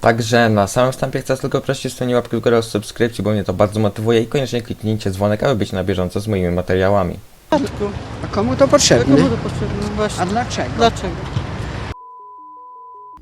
Także na samym wstępie chcę tylko prosić o łapki w górę subskrypcji, bo mnie to bardzo motywuje i koniecznie kliknijcie dzwonek, aby być na bieżąco z moimi materiałami. A komu to potrzebne? komu to potrzebne? A Właśnie. dlaczego? Dlaczego?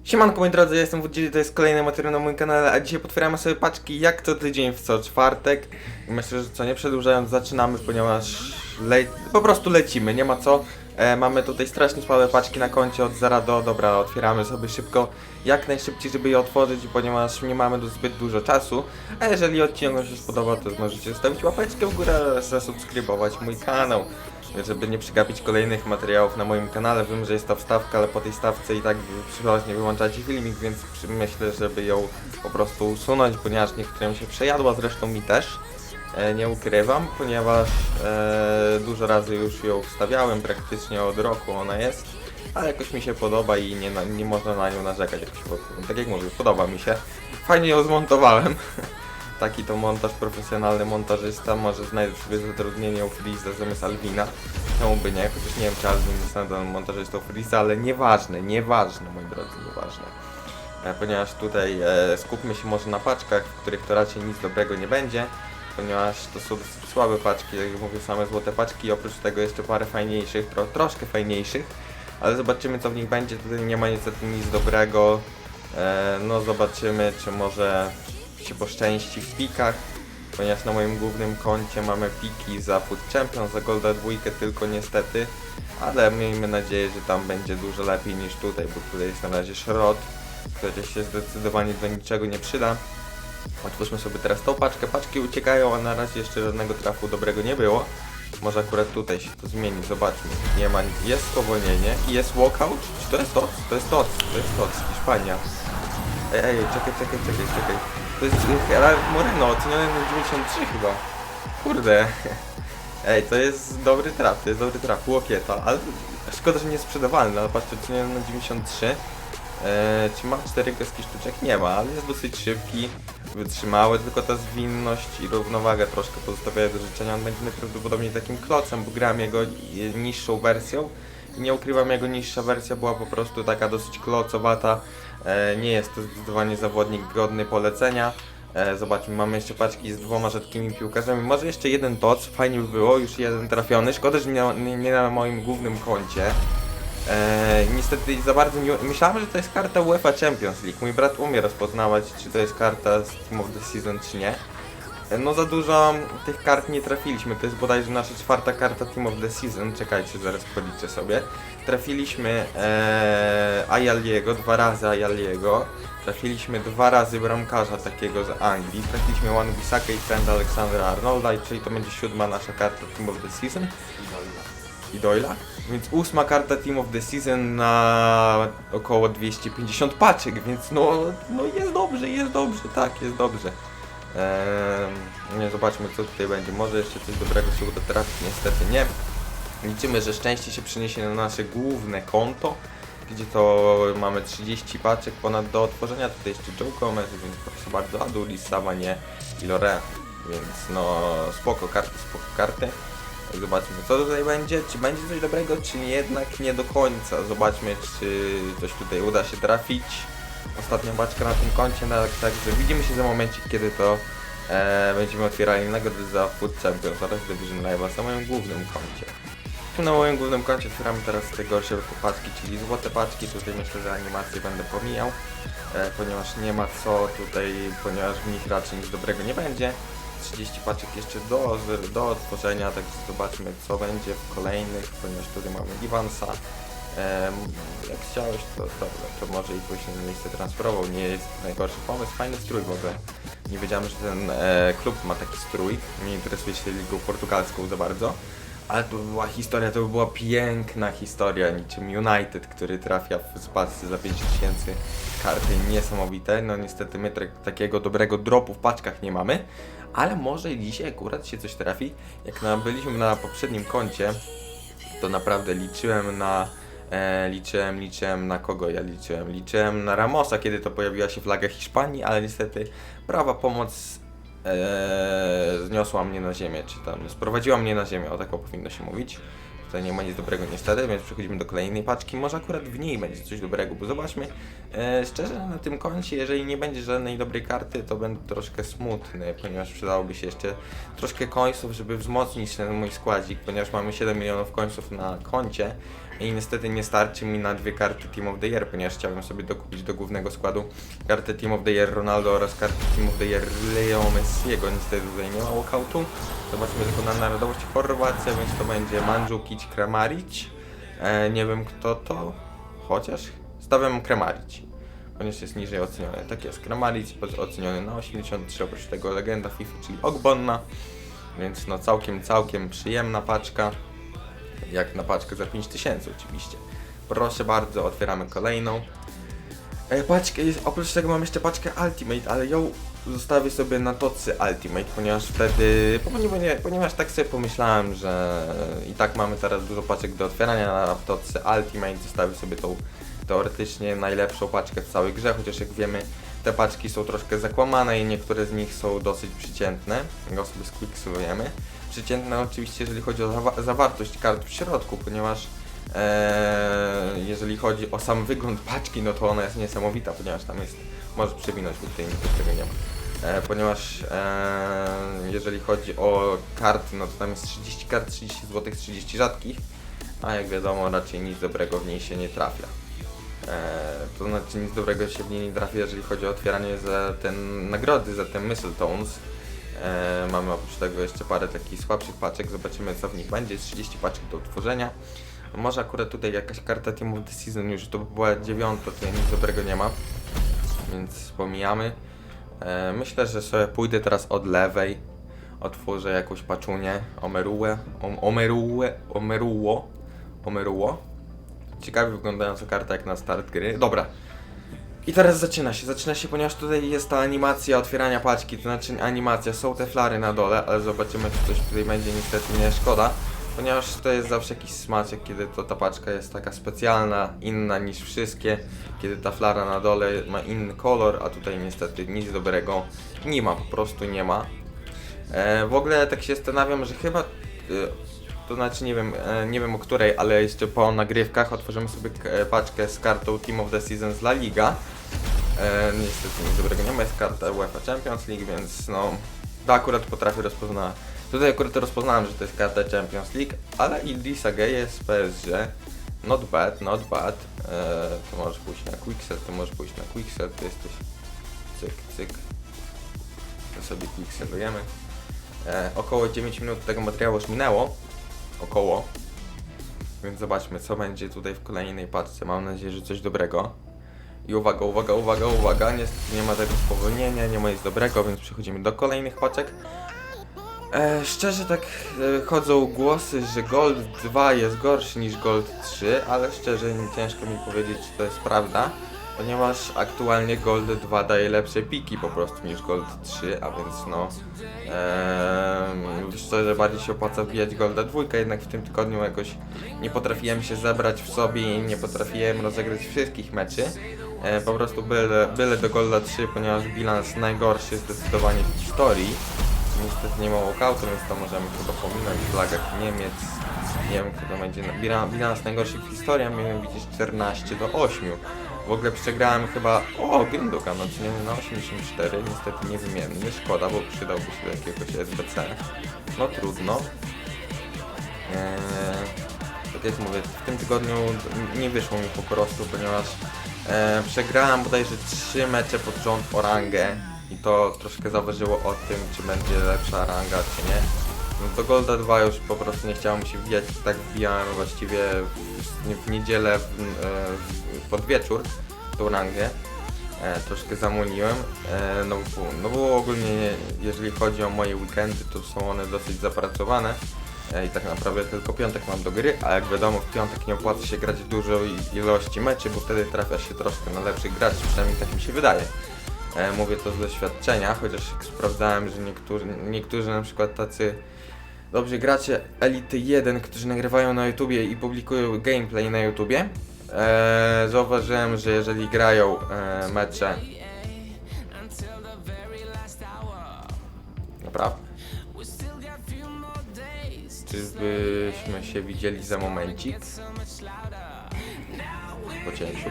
Siemanko moi drodzy, ja jestem Wójcik, to jest kolejny materiał na moim kanale, a dzisiaj potwieramy sobie paczki jak co tydzień w co czwartek. Myślę, że co nie przedłużając zaczynamy, ponieważ le po prostu lecimy, nie ma co. E, mamy tutaj strasznie słabe paczki na koncie od zera do, dobra, otwieramy sobie szybko, jak najszybciej, żeby je otworzyć, ponieważ nie mamy do zbyt dużo czasu. A jeżeli odcinek się spodoba, to możecie zostawić łapeczkę w górę oraz zasubskrybować mój kanał żeby nie przegapić kolejnych materiałów na moim kanale. Wiem, że jest to wstawka, ale po tej stawce i tak przeważnie wyłączacie filmik, więc myślę, żeby ją po prostu usunąć, ponieważ niektórym się przejadła, zresztą mi też. E, nie ukrywam, ponieważ e, dużo razy już ją wstawiałem, praktycznie od roku ona jest, ale jakoś mi się podoba i nie, nie można na nią narzekać. Jakoś, tak jak mówię, podoba mi się. Fajnie ją zmontowałem. Taki to montaż profesjonalny montażysta, może znajdę sobie zatrudnienie u Freeza zamiast Alwina. Czemu by nie? Chociaż nie wiem czy Alwin jest nadal montażystą Freeza, ale nieważne, nieważne moi drodzy, nieważne. E, ponieważ tutaj e, skupmy się może na paczkach, w których to raczej nic dobrego nie będzie, ponieważ to są słabe paczki, jak już mówię, same złote paczki, oprócz tego jeszcze parę fajniejszych, tro, troszkę fajniejszych, ale zobaczymy co w nich będzie, tutaj nie ma niestety nic dobrego, e, no zobaczymy czy może się poszczęści w pikach, ponieważ na moim głównym koncie mamy piki za Food Champion, za Golda dwójkę tylko niestety, ale miejmy nadzieję, że tam będzie dużo lepiej niż tutaj, bo tutaj jest na razie szrot, który się zdecydowanie do niczego nie przyda. Otwórzmy sobie teraz tą paczkę, paczki uciekają, a na razie jeszcze żadnego trafu dobrego nie było. Może akurat tutaj się to zmieni, zobaczmy. Nie ma, jest spowolnienie i jest walkout. Czy to jest TOC? To jest TOC, to jest TOC, Hiszpania. Ej, ej, czekaj, czekaj, czekaj, czekaj. To jest Gerard Moreno, oceniony na 93 chyba. Kurde. Ej, to jest dobry traf, to jest dobry traf, łokieta, ale szkoda, że nie sprzedawalny, ale patrzcie, oceniony na 93. Eee, czy ma 4 kreski sztuczek? Nie ma, ale jest dosyć szybki, wytrzymały, tylko ta zwinność i równowaga troszkę pozostawiają do życzenia. On będzie najprawdopodobniej takim klocem, bo gram jego i- niższą wersją. I nie ukrywam, jego niższa wersja była po prostu taka dosyć klocowata. E, nie jest to zdecydowanie zawodnik godny polecenia. E, zobaczmy, mamy jeszcze paczki z dwoma rzadkimi piłkarzami. Może jeszcze jeden toc, fajnie by było, już jeden trafiony. Szkoda, że nie, nie, na moim głównym koncie. E, niestety za bardzo nie... Myślałem, że to jest karta UEFA Champions League. Mój brat umie rozpoznawać, czy to jest karta z Team of the Season, czy nie. No za dużo tych kart nie trafiliśmy. To jest bodajże nasza czwarta karta Team of the Season. Czekajcie, zaraz policzę sobie. Trafiliśmy e, Ayaliego, dwa razy Ayaliego. Trafiliśmy dwa razy bramkarza takiego z Anglii. Trafiliśmy Wan Bissaka i Trent Alexandra Arnolda, czyli to będzie siódma nasza karta Team of the Season. I Doyla. Więc ósma karta Team of the Season na około 250 paczek, więc no, no jest dobrze, jest dobrze, tak, jest dobrze. Eee, zobaczmy co tutaj będzie. Może jeszcze coś dobrego się uda trafić, niestety nie. Liczymy, że szczęście się przyniesie na nasze główne konto, gdzie to mamy 30 paczek ponad do otworzenia. Tutaj jeszcze Joe Gomez, więc proszę bardzo, Adulis, Savanie i Lorraine. Więc no spoko karty, spoko karty. Zobaczmy co tutaj będzie, czy będzie coś dobrego, czy jednak nie do końca. Zobaczmy czy coś tutaj uda się trafić. Ostatnia paczka na tym koncie, no, tak, także widzimy się za momencik, kiedy to e, będziemy otwierali nagrody za Food Champions oraz Division Live'a na moim głównym koncie. Tu na moim głównym koncie otwieramy teraz te gorsze paczki, czyli złote paczki. Tutaj myślę, że animacje będę pomijał, e, ponieważ nie ma co tutaj, ponieważ w nich raczej nic dobrego nie będzie. 30 paczek jeszcze do, do otworzenia, także zobaczmy co będzie w kolejnych, ponieważ tutaj mamy Iwansa. Jak chciałeś, to to może i później na miejsce transferował, nie jest najgorszy pomysł, fajny strój w ogóle. Nie wiedziałem, że ten e, klub ma taki strój, nie interesuje się ligą portugalską za bardzo. Ale to by była historia, to by była piękna historia, niczym United, który trafia w spacy za 5000 karty niesamowite. No niestety my tak- takiego dobrego dropu w paczkach nie mamy, ale może dzisiaj akurat się coś trafi. Jak byliśmy na poprzednim koncie, to naprawdę liczyłem na. E, liczyłem, liczyłem na kogo ja liczyłem? Liczyłem na Ramosa, kiedy to pojawiła się flaga Hiszpanii, ale niestety prawa pomoc e, zniosła mnie na ziemię, czy tam sprowadziła mnie na ziemię, o tak powinno się mówić. Tutaj nie ma nic dobrego niestety, więc przechodzimy do kolejnej paczki. Może akurat w niej będzie coś dobrego, bo zobaczmy. E, szczerze, na tym koncie, jeżeli nie będzie żadnej dobrej karty, to będę troszkę smutny, ponieważ przydałoby się jeszcze troszkę końców, żeby wzmocnić ten mój składzik, ponieważ mamy 7 milionów końców na koncie i niestety nie starczy mi na dwie karty Team of the Year, ponieważ chciałbym sobie dokupić do głównego składu kartę Team of the Year Ronaldo oraz kartę Team of the Year Leo Messiego. Niestety tutaj nie ma walkoutu. Zobaczmy tylko na narodowość Chorwacja, więc to będzie Mandzukic Kramaric. E, nie wiem kto to, chociaż stawiam Kramaric, ponieważ jest niżej oceniony. Tak jest, Kramaric oceniony na 83, oprócz tego legenda FIFA, czyli Ogbonna. Więc no całkiem, całkiem przyjemna paczka. Jak na paczkę za 5000 oczywiście. Proszę bardzo, otwieramy kolejną. E, paczkę jest, oprócz tego mam jeszcze paczkę Ultimate, ale ją zostawię sobie na tocy Ultimate, ponieważ wtedy, ponieważ, ponieważ tak sobie pomyślałem, że i tak mamy teraz dużo paczek do otwierania na tocy Ultimate, zostawię sobie tą teoretycznie najlepszą paczkę w całej grze, chociaż jak wiemy te paczki są troszkę zakłamane i niektóre z nich są dosyć przeciętne, go sobie squicksujemy. Przeciętne oczywiście jeżeli chodzi o zawa- zawartość kart w środku, ponieważ Eee, jeżeli chodzi o sam wygląd paczki, no to ona jest niesamowita, ponieważ tam jest, może przewinąć, bo tutaj nic tego nie ma. E, ponieważ e, jeżeli chodzi o karty, no to tam jest 30 kart, 30 zł, 30 rzadkich, a jak wiadomo raczej nic dobrego w niej się nie trafia. E, to znaczy nic dobrego się w niej nie trafia, jeżeli chodzi o otwieranie za ten nagrody, za te Mistletones. E, mamy oprócz tego jeszcze parę takich słabszych paczek, zobaczymy co w nich będzie, jest 30 paczek do utworzenia. Może akurat tutaj jakaś karta Team of the Season już to by była dziewiąta, to nic dobrego nie ma, więc pomijamy. E, myślę, że sobie pójdę teraz od lewej, otworzę jakąś paczunię, omerułę, om, omerułę, omeruło, omeruło. Ciekawie wyglądająca karta jak na start gry. Dobra. I teraz zaczyna się, zaczyna się, ponieważ tutaj jest ta animacja otwierania paczki, to znaczy animacja, są te flary na dole, ale zobaczymy czy coś tutaj będzie, niestety nie szkoda. Ponieważ to jest zawsze jakiś smaczek, kiedy to ta paczka jest taka specjalna, inna niż wszystkie, kiedy ta flara na dole ma inny kolor, a tutaj niestety nic dobrego nie ma, po prostu nie ma. E, w ogóle tak się zastanawiam, że chyba, e, to znaczy nie wiem, e, nie wiem o której, ale jeszcze po nagrywkach otworzymy sobie e, paczkę z kartą Team of the Season z La Liga. E, niestety nic dobrego nie ma, jest karta UEFA Champions League, więc no, to akurat potrafię rozpoznać. Tutaj akurat rozpoznałem, że to jest karta Champions League, ale Idrissa Gueye z PSG. Not bad, not bad. E, to możesz pójść na Quickset, to możesz pójść na Quickset, ty jesteś cyk, cyk. To sobie quicksetujemy. E, około 9 minut tego materiału już minęło. Około. Więc zobaczmy, co będzie tutaj w kolejnej paczce. Mam nadzieję, że coś dobrego. I uwaga, uwaga, uwaga, uwaga. Niestety nie ma tego spowolnienia, nie ma nic dobrego, więc przechodzimy do kolejnych paczek. E, szczerze tak e, chodzą głosy, że Gold 2 jest gorszy niż Gold 3, ale szczerze nie ciężko mi powiedzieć, czy to jest prawda, ponieważ aktualnie Gold 2 daje lepsze piki po prostu niż Gold 3, a więc no e, szczerze bardziej się opłaca wbijać Golda 2, jednak w tym tygodniu jakoś nie potrafiłem się zebrać w sobie i nie potrafiłem rozegrać wszystkich meczy. E, po prostu byle, byle do Golda 3, ponieważ bilans najgorszy zdecydowanie w historii. Niestety nie ma walkoutu, więc to możemy chyba pominąć. Flagach Niemiec. Nie wiem, kto to będzie. Bilans, najgorszy w historii, a miałem widzieć 14 do 8. W ogóle przegrałem chyba. O, Gündogan, no czy nie na 84. Niestety niewymienny. Szkoda, bo przydałby się do jakiegoś SBC. No trudno. Eee, tak jak mówię, w tym tygodniu nie wyszło mi po prostu, ponieważ e, przegrałem bodajże 3 mecze pod rząd o rangę i to troszkę zaważyło o tym, czy będzie lepsza ranga, czy nie. No do Golda 2 już po prostu nie chciało mi się wbijać, tak wbijałem właściwie w, w niedzielę w, e, w, pod wieczór tą rangę. E, troszkę zamuliłem, e, no, no bo ogólnie jeżeli chodzi o moje weekendy, to są one dosyć zapracowane i tak naprawdę tylko piątek mam do gry, a jak wiadomo w piątek nie opłaca się grać dużej ilości meczy, bo wtedy trafia się troszkę na lepszych graczy, przynajmniej tak mi się wydaje. E, mówię to z doświadczenia, chociaż sprawdzałem, że niektórzy, niektórzy na przykład tacy dobrzy gracze Elity 1, którzy nagrywają na YouTubie i publikują gameplay na YouTubie, e, zauważyłem, że jeżeli grają e, mecze Naprawdę? Czyżbyśmy się widzieli za momencik? Po cięciu.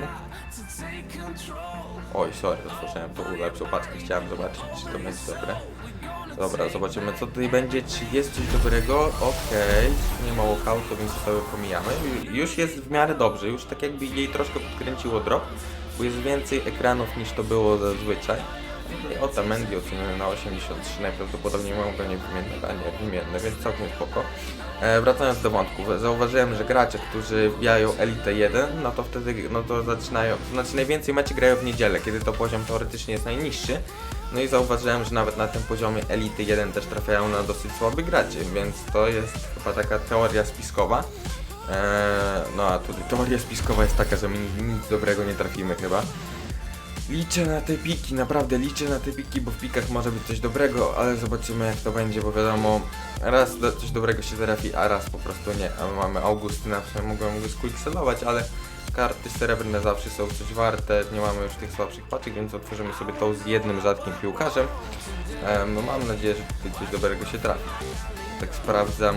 Oj, sorry, otworzyłem tą lepszą paczkę, chciałem zobaczyć, czy to będzie dobre. Dobra, zobaczymy co tutaj będzie, czy jest coś dobrego. Okej, nie ma walkoutu, więc to sobie pomijamy. Ju- Już jest w miarę dobrze, już tak jakby jej troszkę podkręciło drop, bo jest więcej ekranów niż to było zazwyczaj. O, tam Mendy oceniony na 83, najprawdopodobniej mam go niewymiennego, a nie wymienny, więc całkiem spoko. E, wracając do wątków, zauważyłem, że gracze, którzy wbijają Elite 1, no to wtedy, no to zaczynają, to znaczy najwięcej meczy grają w niedzielę, kiedy to poziom teoretycznie jest najniższy. No i zauważyłem, że nawet na tym poziomie Elity 1 też trafiają na dosyć słabych graczy, więc to jest chyba taka teoria spiskowa. Eee, no a tutaj teoria spiskowa jest taka, że my nic dobrego nie trafimy chyba. Liczę na te piki, naprawdę liczę na te piki, bo w pikach może być coś dobrego, ale zobaczymy jak to będzie, bo wiadomo, raz do, coś dobrego się trafi, a raz po prostu nie. A my mamy Augustyna, w mogłem go squickselować, ale karty srebrne zawsze są coś warte, nie mamy już tych słabszych paczek, więc otworzymy sobie tą z jednym rzadkim piłkarzem. Em, no mam nadzieję, że tutaj coś dobrego się trafi. Tak sprawdzam.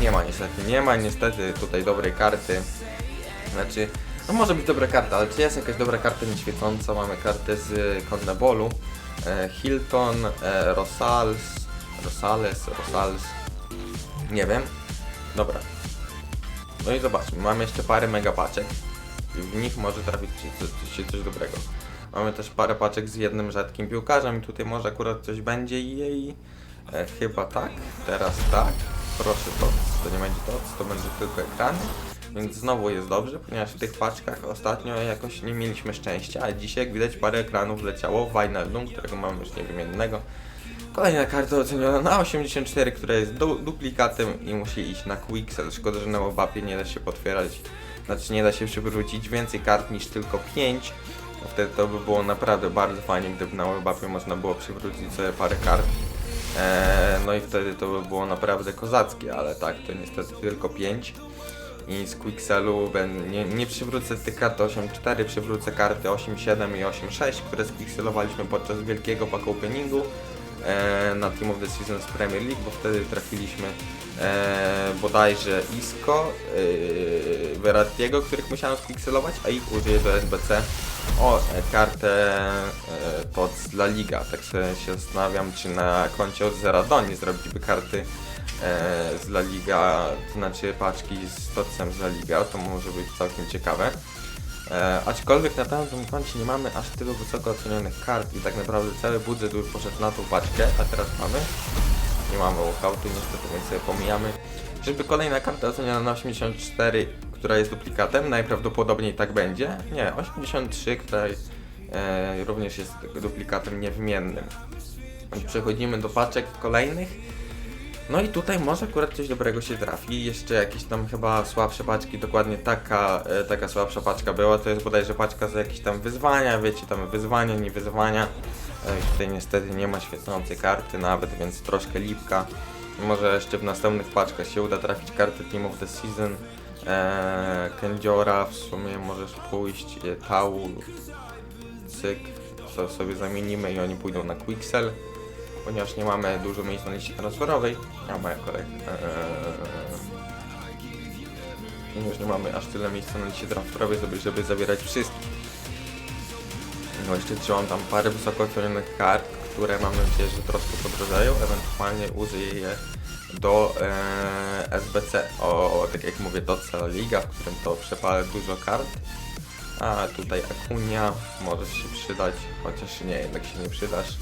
Nie ma niestety, nie ma niestety tutaj dobrej karty. Znaczy, no może być dobra karta, ale czy jest jakaś dobra karta nieświecąca? Mamy kartę z Condebolu, e, Hilton, e, Rosales, Rosals, nie wiem. Dobra. No i zobaczmy, mamy jeszcze parę mega paczek i w nich może trafić się coś dobrego. Mamy też parę paczek z jednym rzadkim piłkarzem i tutaj może akurat coś będzie i jej e, chyba tak, teraz tak. Proszę to, to nie będzie to, to będzie tylko ekran. Więc znowu jest dobrze, ponieważ w tych paczkach ostatnio jakoś nie mieliśmy szczęścia, a dzisiaj jak widać parę ekranów leciało w Wijnaldum, którego mamy już niewymiennego. Kolejna karta oceniona na 84, która jest du duplikatem i musi iść na Quixel. Szkoda, że na Mobapie nie da się potwierać, znaczy nie da się przywrócić więcej kart niż tylko 5. Bo wtedy to by było naprawdę bardzo fajnie, gdyby na Mobapie można było przywrócić sobie parę kart. Eee, no i wtedy to by było naprawdę kozackie, ale tak, to niestety tylko 5. I z Quixelu nie, nie przywrócę tych kart 8.4, przywrócę karty 8.7 i 8.6, które spixelowaliśmy podczas wielkiego pack openingu e, na Team of the Season z Premier League, bo wtedy trafiliśmy e, bodajże Isco, e, Verrattiego, których musiałem spixelować, a ich użyję do SBC o e, kartę e, pod Liga. Tak sobie się zastanawiam, czy na koncie od Zera nie zrobiliby karty z La Liga, to znaczy paczki z Totcem z La Liga, to może być całkiem ciekawe. E, aczkolwiek na tamtym koncie nie mamy aż tylu wysoko ocenionych kart i tak naprawdę cały budżet już poszedł na tą paczkę, a teraz mamy. Nie mamy walkoutu niestety, więc sobie pomijamy. Żeby kolejna karta oceniona na 84, która jest duplikatem, najprawdopodobniej tak będzie. Nie, 83, która e, również jest duplikatem niewymiennym. Przechodzimy do paczek kolejnych. No i tutaj może akurat coś dobrego się trafi. Jeszcze jakieś tam chyba słabsze paczki, dokładnie taka, e, taka słabsza paczka była. To jest bodajże paczka za jakieś tam wyzwania, wiecie, tam wyzwania, nie wyzwania. E, Tutaj niestety nie ma świecącej karty nawet, więc troszkę lipka. Może jeszcze w następnych paczkach się uda trafić kartę Team of the Season. Eee, Kędziora w sumie możesz pójść, e, Tau, cyk, co sobie zamienimy i oni pójdą na Quixel ponieważ nie mamy dużo miejsc na liście transferowej. A moja kolej. Eee, ponieważ nie mamy aż tyle miejsca na liście transferowej, żeby, żeby zawierać wszystkich. No jeszcze trzymam tam parę wysoko ocenionych kart, które mam nadzieję, że troszkę podrożają. Ewentualnie użyję je do e, SBC. O, tak jak mówię, do Cela Liga, w którym to przepalę dużo kart. A tutaj Akunia możesz się przydać, chociaż nie, jednak się nie przydasz.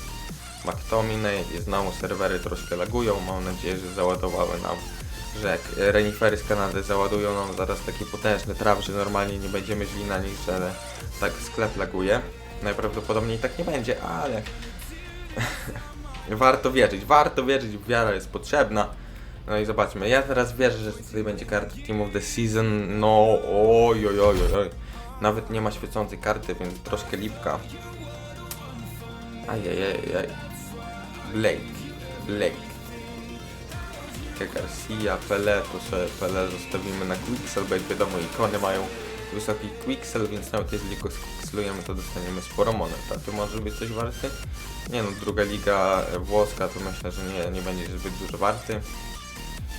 McTominay i znowu serwery troszkę lagują. Mam nadzieję, że załadowały nam, że jak renifery z Kanady załadują nam zaraz taki potężny traf, że normalnie nie będziemy źli na nich, że tak sklep laguje. Najprawdopodobniej tak nie będzie, ale warto wierzyć, warto wierzyć, wiara jest potrzebna. No i zobaczmy, ja teraz wierzę, że tutaj będzie karta Team of the Season, no oj oj oj, oj. Nawet nie ma świecącej karty, więc troszkę lipka. Ajajajaj. Blake. Blake. Garcia, Pele, to sobie Pele zostawimy na Quixel, bo jak wiadomo ikony mają wysoki Quixel, więc nawet jeżeli go squixelujemy, to dostaniemy sporo monet. A tu może być coś warty? Nie no, druga liga włoska to myślę, że nie, nie będzie zbyt dużo warty.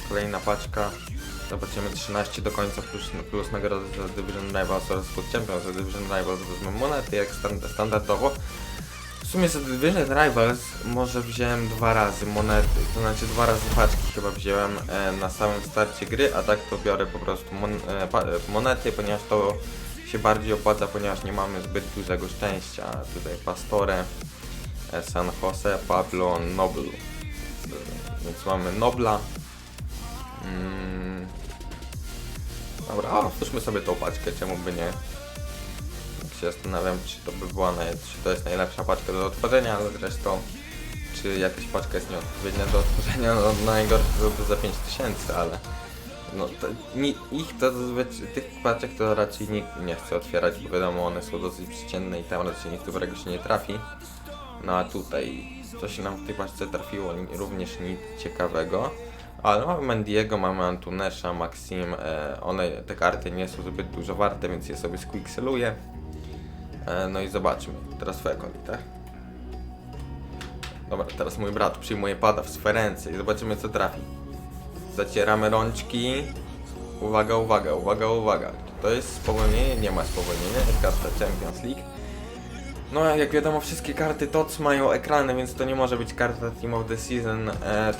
kolejna paczka. Zobaczymy 13 do końca plus, plus nagrody za Division Rivals oraz Food Champions. Za Division Rivals wezmę monety jak stan- standardowo. W sumie za Division Rivals może wziąłem dwa razy monety, to znaczy dwa razy paczki chyba wziąłem e, na samym starcie gry, a tak to biorę po prostu mon, e, pa, e, monety, ponieważ to się bardziej opłaca, ponieważ nie mamy zbyt dużego szczęścia. Tutaj Pastore, e, San Jose, Pablo, Nobel. E, Więc mamy Nobla. Mm. Dobra, otwórzmy sobie tą paczkę, czemu by nie. Się zastanawiam, czy to by była, naj... czy to jest najlepsza paczka do otworzenia, ale zresztą czy jakaś paczka jest nieodpowiednia do otworzenia, no najgorsze byłby za 5000, ale no to, ni, ich to zazwyczaj, tych paczek to raczej nikt nie chce otwierać, bo wiadomo one są dosyć przeciętne i tam raczej nikt dobrego się nie trafi. No a tutaj coś nam w tej paczce trafiło, ni- również nic ciekawego. Ale mamy Mendiego, mamy Antunesza, Maxim, e, one, te karty nie są zbyt dużo warte, więc je sobie squixeluję. E, no i zobaczmy, teraz twoja kolej, tak? Dobra, teraz mój brat przyjmuje pada w swe ręce i zobaczymy co trafi. Zacieramy rączki. Uwaga, uwaga, uwaga, uwaga. To jest spowolnienie? Nie ma spowolnienia, jest karta Champions League. No jak wiadomo wszystkie karty TOTS mają ekrany, więc to nie może być karta Team of the Season e.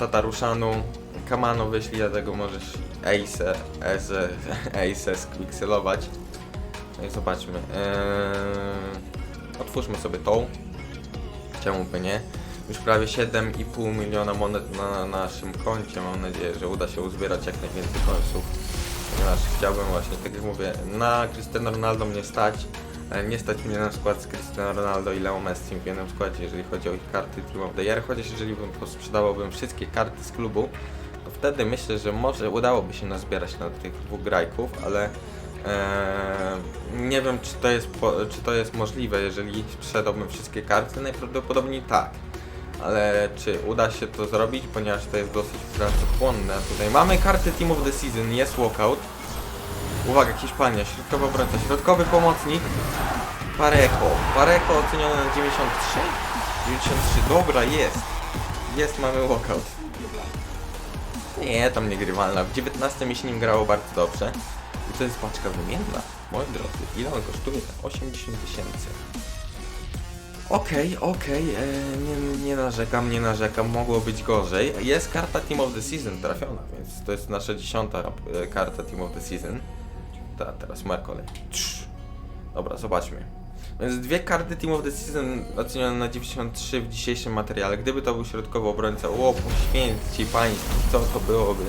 Kamano wyślij, dlatego możesz Ace, Ace, Ace squixelować. Zobaczmy. Eee, otwórzmy sobie tą. Czemu by nie? Już prawie 7,5 miliona monet na naszym koncie. Mam nadzieję, że uda się uzbierać jak najwięcej końców. Ponieważ chciałbym właśnie, tak jak mówię, na Cristiano Ronaldo mnie stać. ale Nie stać mnie na skład z Cristiano Ronaldo i Leo Messi w jednym składzie, jeżeli chodzi o ich karty Team of the Year. Chociaż jeżeli bym posprzedawałbym wszystkie karty z klubu, to wtedy myślę, że może udałoby się nazbierać na tych dwóch grajków, ale Eee, nie wiem, czy to, jest czy to jest możliwe, jeżeli sprzedałbym wszystkie karty, najprawdopodobniej tak. Ale czy uda się to zrobić, ponieważ to jest dosyć pracochłonne. Tutaj mamy karty Team of the Season, jest walkout. Uwaga, Hiszpania, środkowy obrońca, środkowy pomocnik. Parejo, Parejo oceniony na 93? 93, dobra, jest. Jest, mamy walkout. Nie, tam niegrywalna. W 19 mi się nim grało bardzo dobrze. I to jest paczka wymienna. Moi drodzy, ile on kosztuje? 80 tysięcy. Okej, okej, e, nie, nie narzekam, nie narzekam, mogło być gorzej. Jest karta Team of the Season trafiona, więc to jest nasza dziesiąta e, karta Team of the Season. Ta, teraz moja kolej. Dobra, zobaczmy. Więc dwie karty Team of the Season ocenione na 93 w dzisiejszym materiale. Gdyby to był środkowy obrońca, o poświęci państwo, co to byłoby?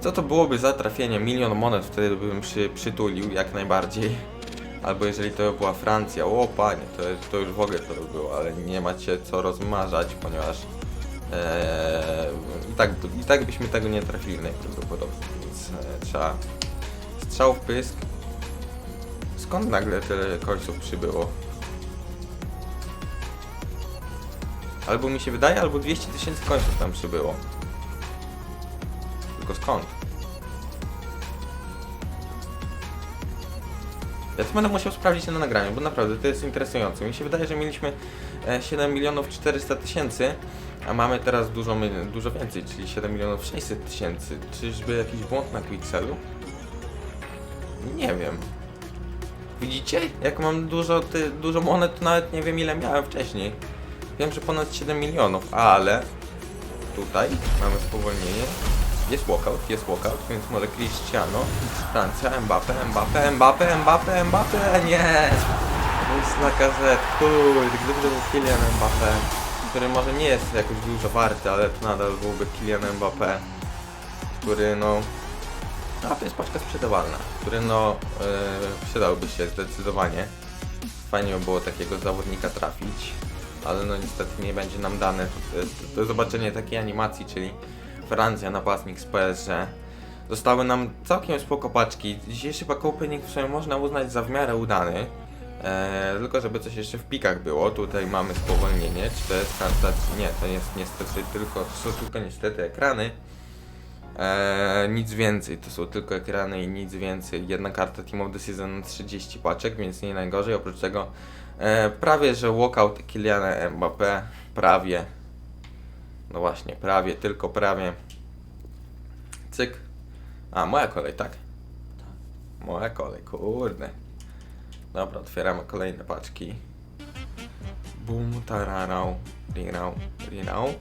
Co to byłoby za trafienie? Milion monet wtedy bym przy, przytulił jak najbardziej. Albo jeżeli to była Francja, o panie, to, to już w ogóle to by było, ale nie macie co rozmarzać, ponieważ e, i, tak, i tak byśmy tego nie trafili najprawdopodobniej, więc e, trzeba strzał w pysk. Skąd nagle tyle końców przybyło? Albo mi się wydaje, albo 200 tysięcy końców tam przybyło. Tylko skąd? Ja to będę musiał sprawdzić na nagraniu, bo naprawdę to jest interesujące. Mi się wydaje, że mieliśmy e, 7 milionów 400 tysięcy, a mamy teraz dużo, dużo więcej, czyli 7 milionów 600 tysięcy. Czyżby jakiś błąd na Quixelu? Nie wiem. Widzicie? Jak mam dużo, ty, dużo monet, to nawet nie wiem ile miałem wcześniej. Wiem, że ponad 7 milionów, ale tutaj mamy spowolnienie. Jest walkout, jest walkout, więc może Cristiano, Francja, Mbappe, Mbappe, Mbappe, Mbappe, Mbappe, nie! Jest Lacazette, kurde, gdyby to był Kylian Mbappe, który może nie jest jakoś dużo warty, ale to nadal byłby Kylian Mbappe, który no... A to jest paczka sprzedawalna, który no yy, przydałby się zdecydowanie. Fajnie by było takiego zawodnika trafić, ale no niestety nie będzie nam dane to, to, to zobaczenie takiej animacji, czyli Francja, napastnik z PSG. Zostały nam całkiem spoko paczki. Dzisiejszy pack opening w sumie można uznać za w miarę udany. Eee, tylko żeby coś jeszcze w pikach było. Tutaj mamy spowolnienie. Czy to jest karta? czy Nie, to jest niestety tylko, to są tylko niestety ekrany. Eee, nic więcej, to są tylko ekrany i nic więcej. Jedna karta Team of the Season na 30 paczek, więc nie najgorzej. Oprócz tego e, prawie, że walkout Kyliana Mbappé, prawie. No właśnie, prawie, tylko prawie. Cyk. A, moja kolej, tak? Moja kolej, kurde. Dobra, otwieramy kolejne paczki. Bum, tararał, rirał, rirał.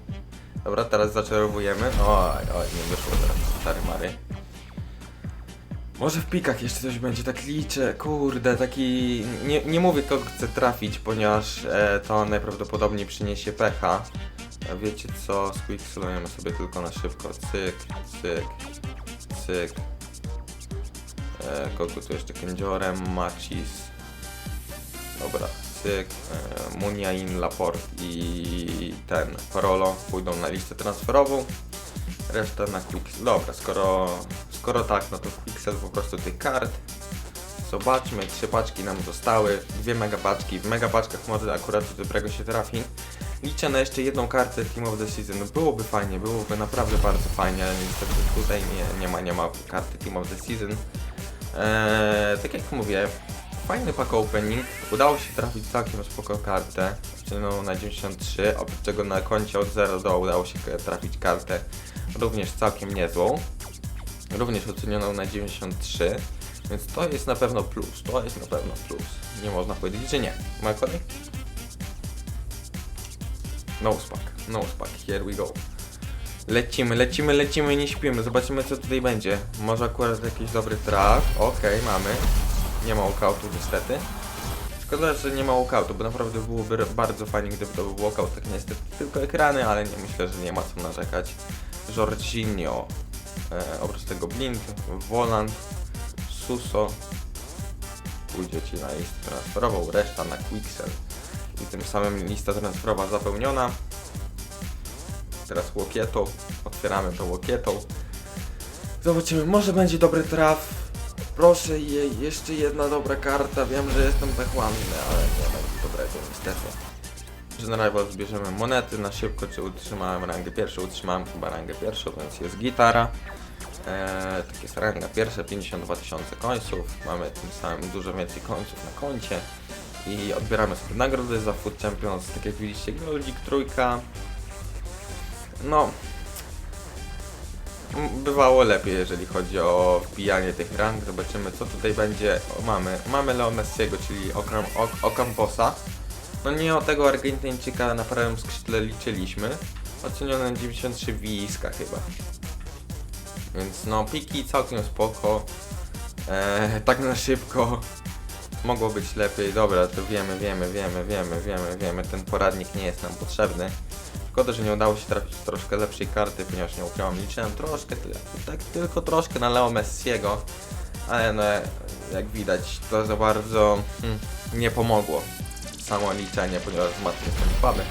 Dobra, teraz zaczarowujemy. Oj, oj, nie wyszło teraz, stary Mary. Może w pikach jeszcze coś będzie, tak liczę, kurde, taki... Nie, nie mówię kogo chcę trafić, ponieważ e, to najprawdopodobniej przyniesie pecha. Wiecie co, squixlujemy sobie tylko na szybko, cyk, cyk, cyk. E, kogo tu jeszcze kędziorem, Macis. Dobra, cyk, e, Muniain, Laporte i ten, Parolo pójdą na listę transferową. Reszta na Quick. Dobra, skoro, skoro tak, no to Pixel po prostu tych kart. Zobaczmy, trzy paczki nam zostały, dwie megapaczki. W megapaczkach może akurat coś dobrego się trafi. Liczę na jeszcze jedną kartę Team of the Season. No byłoby fajnie, byłoby naprawdę bardzo fajnie, ale niestety tutaj nie, nie ma, nie ma karty Team of the Season. Eee, tak jak mówię, fajny pack opening. Udało się trafić całkiem spoko kartę, ocenioną na 93, oprócz czego na koncie od 0 do udało się trafić kartę również całkiem niezłą. Również ocenioną na 93, więc to jest na pewno plus, to jest na pewno plus. Nie można powiedzieć, że nie. Ma kolej? No spack, no spack, here we go. Lecimy, lecimy, lecimy, nie śpimy. Zobaczymy co tutaj będzie. Może akurat jakiś dobry traf. Okej, mamy. Nie ma walkoutu niestety. Szkoda, że nie ma walkoutu, bo naprawdę byłoby bardzo fajnie, gdyby to był walkout. Tak niestety tylko ekrany, ale nie myślę, że nie ma co narzekać. Jorginho. E, oprócz tego Blind, Volant, Suso. Pójdzie ci na listę transferową, reszta na Quixel. I tym samym lista transferowa zapełniona. Teraz łokietą. Otwieramy to łokietą. Zobaczymy, może będzie dobry traf. Proszę, jej, jeszcze jedna dobra karta. Wiem, że jestem pechłanny, ale nie będzie dobrego niestety. Że na razie zbierzemy monety na szybko, czy utrzymałem rangę pierwszą. Utrzymałem chyba rangę pierwszą, więc jest gitara. Eee, tak jest ranga pierwsza, 52 tysiące końców. Mamy tym samym dużo więcej końców na koncie. I odbieramy sobie nagrody za Food Champions. Tak jak widzicie, Goldzik trójka. No, bywało lepiej, jeżeli chodzi o wbijanie tych rank. Zobaczymy, co tutaj będzie. O, mamy, mamy Leo Messiego, czyli Okram, ok, Okamposa. No nie o tego Argentyńczyka na prawym skrzydle liczyliśmy. Ocenione na 93 wiska chyba. Więc no, piki całkiem spoko. Eee, tak na szybko. Mogło być lepiej. Dobra, to wiemy, wiemy, wiemy, wiemy, wiemy, wiemy. Ten poradnik nie jest nam potrzebny. Szkoda, że nie udało się trafić troszkę lepszej karty, ponieważ nie ukrywam, liczyłem troszkę, tak tylko troszkę na Leo Messiego, ale no, jak widać, to za bardzo hmm, nie pomogło samo liczenie, ponieważ z matmy jestem słaby.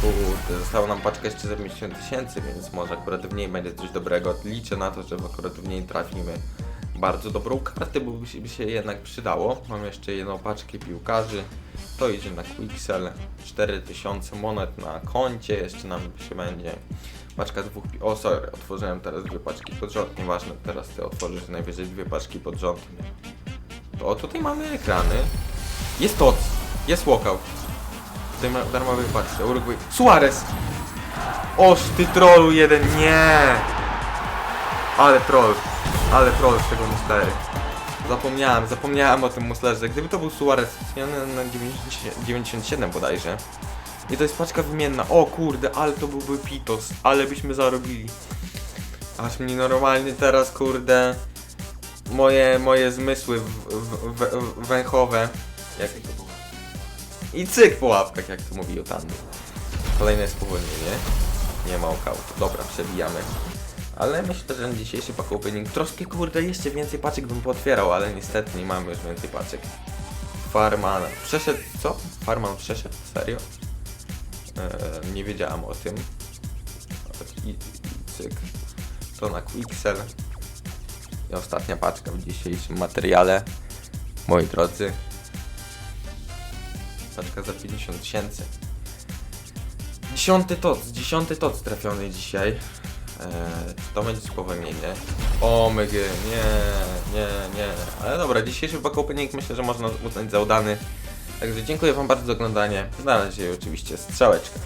Kurde, została nam paczka jeszcze za 50 tysięcy, więc może akurat w niej będzie coś dobrego. Liczę na to, że akurat w niej trafimy bardzo dobrą kartę, bo by się, by się jednak przydało. Mam jeszcze jedną paczkę piłkarzy. To idzie na Quixel. 4000 monet na koncie. Jeszcze nam się będzie paczka dwóch... O, sorry, otworzyłem teraz dwie paczki pod rząd. Nieważne, teraz ty otworzysz najwyżej dwie paczki pod rząd. To tutaj mamy ekrany. Jest TOC. Jest walkout. Tutaj ma darmowy paczce. Uruguay. Suarez! Oż ty jeden, nie! Ale troll. Ale troll z tego Mustery. Zapomniałem, zapomniałem o tym Muslerze. Gdyby to był Suarez, na 90, 97 bodajże. I to jest paczka wymienna. O kurde, ale to byłby Pitos. Ale byśmy zarobili. Aż mi normalnie teraz, kurde, moje, moje zmysły w, w, w, węchowe. Jak... I cyk po łapkach, jak to mówił Tandy. Kolejne spowolnienie. Nie ma okautu. Dobra, przebijamy. Ale myślę, że dzisiejszy pack opening troszkę kurde jeszcze więcej paczek bym potwierał, ale niestety nie mamy już więcej paczek. Farman przeszedł, co? Farman przeszedł? Serio? Eee, nie wiedziałam o tym. I, i cyk. To na Quixel. I ostatnia paczka w dzisiejszym materiale. Moi drodzy. Paczka za 50 tysięcy. Dziesiąty toc, dziesiąty toc trafiony dzisiaj. Eee, to będzie spowolnienie. O mygy, nie, nie, nie. Ale dobra, dzisiejszy pack opening myślę, że można uznać za udany. Także dziękuję wam bardzo za oglądanie. Na razie oczywiście strzałeczka.